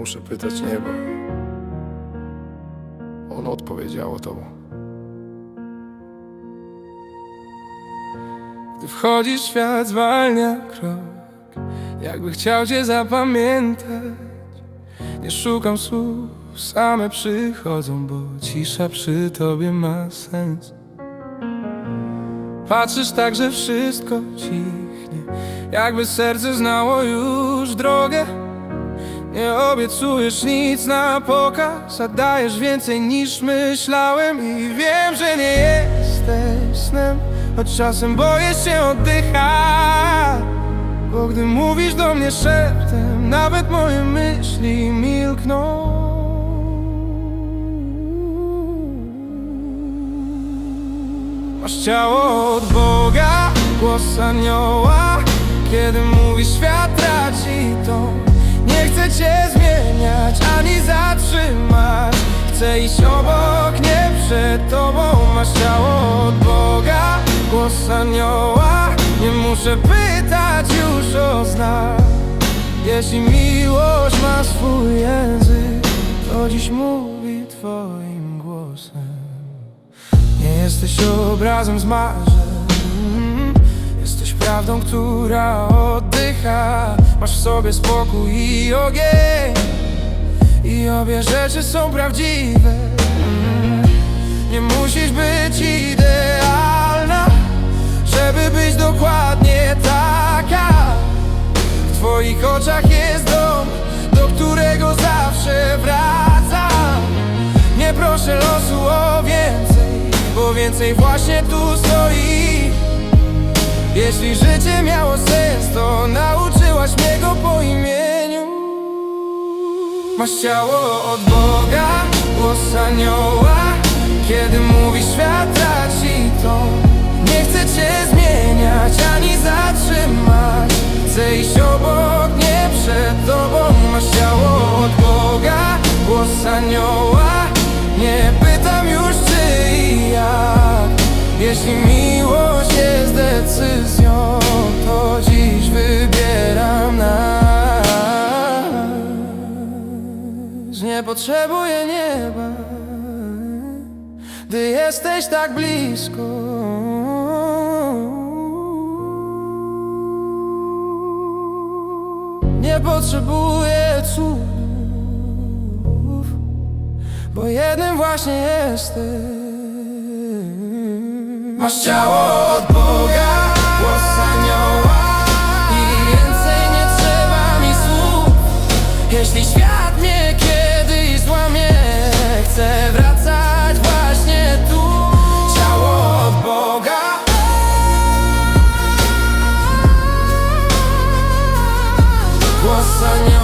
muszę pytać nieba. Ono odpowiedziało tobą. Gdy wchodzi w świat, zwalnia krok. Jakby chciał cię zapamiętać. Nie szukam słów, same przychodzą, bo cisza przy tobie ma sens. Patrzysz tak, że wszystko cichnie, jakby serce znało już drogę. Nie obiecujesz nic na pokaz, a dajesz więcej niż myślałem. I wiem, że nie jesteś snem, choć czasem boję się oddychać Bo gdy mówisz do mnie szeptem, nawet moje myśli milkną. Masz ciało od Boga, głos anioła. Kiedy mówi świat traci chcę cię zmieniać, ani zatrzymać. Chcę iść obok, nie przed tobą. Masz ciało od Boga, głos anioła. Nie muszę pytać już o znak Jeśli miłość ma swój język To dziś mówi twoim głosem. Nie jesteś obrazem z marzeń Jesteś prawdą, która oddycha Masz w sobie spokój i ogień. I obie rzeczy są prawdziwe. Nie musisz być idealna Żeby być dokładnie taka. W twoich oczach jest dom Do którego zawsze wracam. Nie proszę losu o więcej, bo więcej właśnie tu stoi. Jeśli życie miało sens, to nauczyłaś mnie go po imieniu. Masz ciało od Boga, głos anioła. Kiedy mówi świat traci to. Nie chcę cię zmieniać, ani zatrzymać. Chcę iść obok, nie przed tobą. Masz ciało od Boga, głos anioła. Nie pytam już czy i jak. Jeśli miłość jest decyzją nas Nie potrzebuję nieba Gdy jesteś tak blisko. Nie potrzebuję cudów Bo jednym właśnie jesteś Masz ciało od Boga Głos anioła